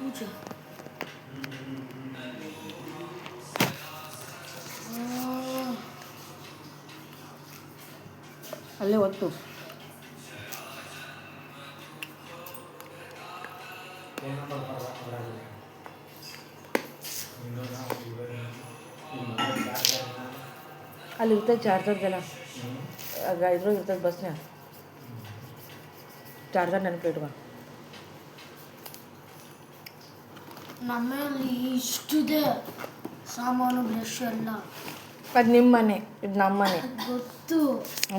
ಮುಚ್ಚು ಅಲ್ಲೇ ಒತ್ತು ಅಲ್ಲಿ ಇರ್ತದೆ ಚಾರ್ಜರ್ದೆಲ್ಲ ಆಗ ಇದ್ರಾಗ ಇರ್ತದೆ ಬಸ್ನ್ಯಾಗ ಚಾರ್ಜರ್ ನೆನಪಿಟ್ಕೊ ನಮ್ಮಲ್ಲಿ ಇಷ್ಟಿದೆ ಸಾಮಾನು ಬ್ರಷ್ ಎಲ್ಲ. ಅದು ನಿಮ್ಮ ಮನೆ ಇದು ನಮ್ಮ ಮನೆ ಗೊತ್ತು.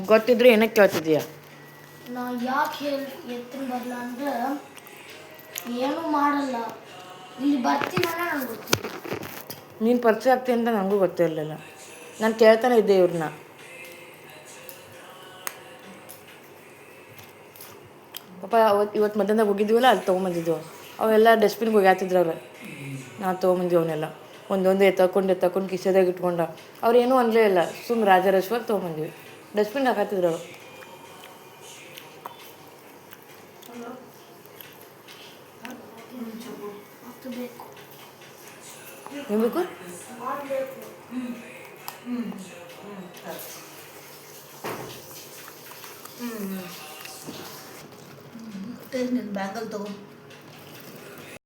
ಗೊತ್ತಿದ್ರೆ ಏನಕ್ಕೆ ಕೇಳ್ತಿದೀಯ? ನಾ ಯಾಕೆ ಹೇಳಿ ಎತ್ತಿನ ಬರಲ್ಲ ಅಂದ್ರೆ ಏನೂ ಮಾಡಲ್ಲ. ಇಲ್ಲಿ ಬರ್ತೀನಲ್ಲ ನಂಗೆ ಗೊತ್ತಿಲ್ಲ ನೀನು ಪರಿಚಯ ಆಗ್ತೀನಿ ಅಂತ ನನಗೂ ಗೊತ್ತಿರಲಿಲ್ಲ ನಾನು ಕೇಳ್ತಾನೆ ಇದ್ದೆ ಇವ್ರನ್ನ ಪಾಪ ಅವತ್ತು ಇವತ್ತು ಮಧ್ಯಾಹ್ನ ಹೋಗಿದ್ದೀವಲ್ಲ ಅಲ್ಲಿ ತೊಗೊಂಬಂದಿದ್ವು ಅವೆಲ್ಲ ಡಸ್ಟ್ಬಿನ್ಗೆ ಹೋಗ್ಯಾತಿದ್ರು ಅವ್ರು ನಾ ತೊಗೊಂಬಂದಿ ಅವನ್ನೆಲ್ಲ ಒಂದೊಂದು ಎತ್ತಕೊಂಡು ಎತ್ತಕೊಂಡು ಕಿಸೆದಾಗ ಇಟ್ಕೊಂಡ ಅವ್ರು ಏನೂ ಅನ್ಲೇ ಇಲ್ಲ ಸುಮ್ಮನೆ ರಾಜರೇಶ್ವರ್ ತೊಗೊಂಬಂದ್ವಿ ಡಸ್ಟ್ಬಿನ್ ಹಾಕತ್ತಿದ್ರು ಅವ್ರು ಮತ್ತು ಬೇಕು ಹ್ಞೂ ನಿನ್ನ ಬ್ಯಾಂಗಲ್ ತಗೋ